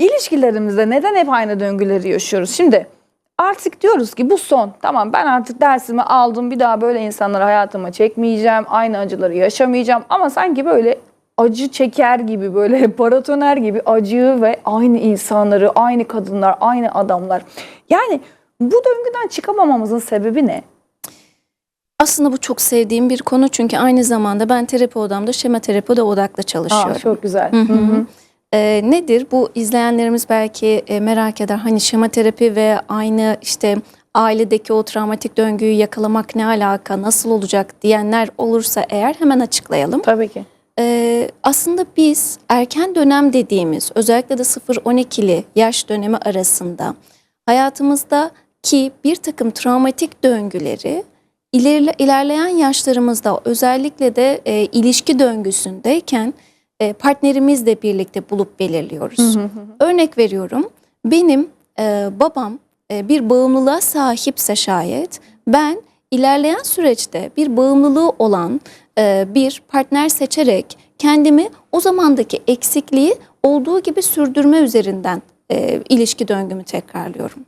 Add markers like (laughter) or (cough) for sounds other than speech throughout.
İlişkilerimizde neden hep aynı döngüleri yaşıyoruz? Şimdi artık diyoruz ki bu son. Tamam ben artık dersimi aldım. Bir daha böyle insanları hayatıma çekmeyeceğim. Aynı acıları yaşamayacağım. Ama sanki böyle acı çeker gibi böyle (laughs) paratoner gibi acıyı ve aynı insanları, aynı kadınlar, aynı adamlar. Yani bu döngüden çıkamamamızın sebebi ne? Aslında bu çok sevdiğim bir konu çünkü aynı zamanda ben terapi odamda şema terapide odaklı çalışıyorum. Aa, çok güzel. Hı hı. Ee, nedir bu izleyenlerimiz belki e, merak eder hani şema terapi ve aynı işte ailedeki o travmatik döngüyü yakalamak ne alaka nasıl olacak diyenler olursa eğer hemen açıklayalım. Tabii ki. Ee, aslında biz erken dönem dediğimiz özellikle de 0-12'li yaş dönemi arasında hayatımızda ki bir takım travmatik döngüleri ilerle, ilerleyen yaşlarımızda özellikle de e, ilişki döngüsündeyken e, partnerimizle birlikte bulup belirliyoruz. Örnek veriyorum benim e, babam e, bir bağımlılığa sahipse şayet ben ilerleyen süreçte bir bağımlılığı olan e, bir partner seçerek kendimi o zamandaki eksikliği olduğu gibi sürdürme üzerinden e, ilişki döngümü tekrarlıyorum.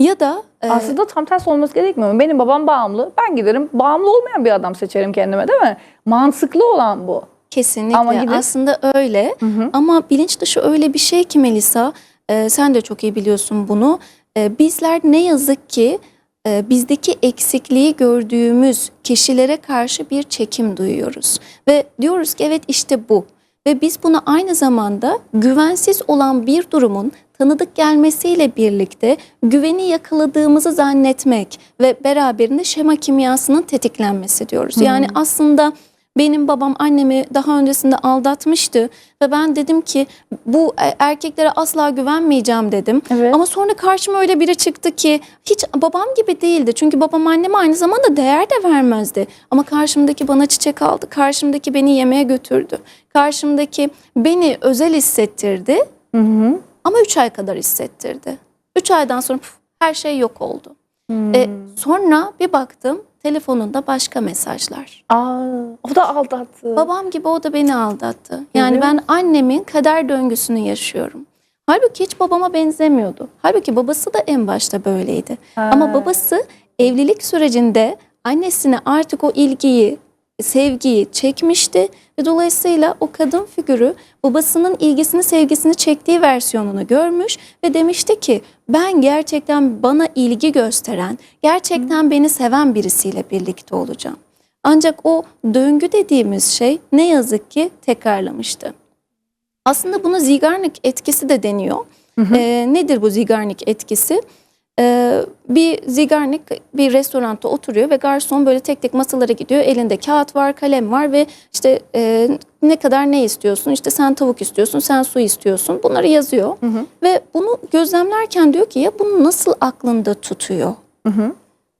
Ya da e, Aslında tam tersi olması gerekmiyor mu? Benim babam bağımlı. Ben giderim bağımlı olmayan bir adam seçerim kendime değil mi? Mantıklı olan bu. Kesinlikle Ama gidip- aslında öyle ama bilinç dışı öyle bir şey ki Melisa e, sen de çok iyi biliyorsun bunu. E, bizler ne yazık ki e, bizdeki eksikliği gördüğümüz kişilere karşı bir çekim duyuyoruz. Ve diyoruz ki evet işte bu. Ve biz bunu aynı zamanda güvensiz olan bir durumun tanıdık gelmesiyle birlikte güveni yakaladığımızı zannetmek ve beraberinde şema kimyasının tetiklenmesi diyoruz. Yani aslında benim babam annemi daha öncesinde aldatmıştı ve ben dedim ki bu e- erkeklere asla güvenmeyeceğim dedim. Evet. Ama sonra karşıma öyle biri çıktı ki hiç babam gibi değildi. Çünkü babam anneme aynı zamanda değer de vermezdi. Ama karşımdaki bana çiçek aldı. Karşımdaki beni yemeğe götürdü. Karşımdaki beni özel hissettirdi. Ama 3 ay kadar hissettirdi. 3 aydan sonra puf, her şey yok oldu. E, sonra bir baktım telefonunda başka mesajlar. Aa, o da aldattı. Babam gibi o da beni aldattı. Yani ben annemin kader döngüsünü yaşıyorum. Halbuki hiç babama benzemiyordu. Halbuki babası da en başta böyleydi. Ama babası evlilik sürecinde annesine artık o ilgiyi, sevgiyi çekmişti ve dolayısıyla o kadın figürü babasının ilgisini, sevgisini çektiği versiyonunu görmüş ve demişti ki ben gerçekten bana ilgi gösteren, gerçekten beni seven birisiyle birlikte olacağım. Ancak o döngü dediğimiz şey ne yazık ki tekrarlamıştı. Aslında buna Zigarnik etkisi de deniyor. Ee, nedir bu Zigarnik etkisi? Ee, bir Zigarnik bir restoranda oturuyor ve garson böyle tek tek masalara gidiyor. Elinde kağıt var, kalem var ve işte e, ne kadar ne istiyorsun? İşte sen tavuk istiyorsun, sen su istiyorsun. Bunları yazıyor. Ve bunu gözlemlerken diyor ki ya bunu nasıl aklında tutuyor?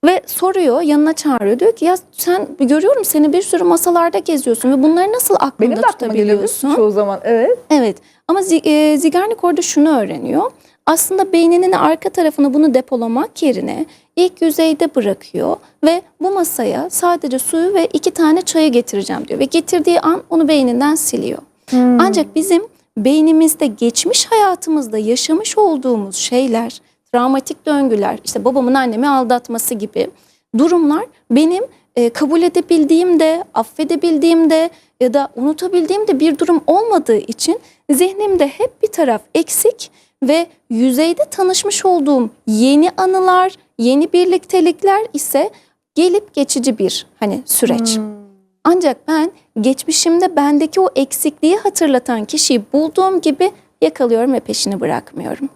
Ve soruyor, yanına çağırıyor. Diyor ki ya sen görüyorum seni bir sürü masalarda geziyorsun ve bunları nasıl aklında Benim de aklıma geliyor tutabiliyorsun? çoğu zaman. Evet. Evet ama Zi- e, Zigarnik orada şunu öğreniyor. Aslında beyninin arka tarafını bunu depolamak yerine ilk yüzeyde bırakıyor ve bu masaya sadece suyu ve iki tane çayı getireceğim diyor. Ve getirdiği an onu beyninden siliyor. Ancak bizim beynimizde geçmiş hayatımızda yaşamış olduğumuz şeyler, travmatik döngüler, işte babamın annemi aldatması gibi durumlar benim e, kabul edebildiğim de, affedebildiğim de ya da unutabildiğim de bir durum olmadığı için zihnimde hep bir taraf eksik ve yüzeyde tanışmış olduğum yeni anılar, yeni birliktelikler ise gelip geçici bir hani süreç. Ancak ben geçmişimde bendeki o eksikliği hatırlatan kişiyi bulduğum gibi yakalıyorum ve peşini bırakmıyorum.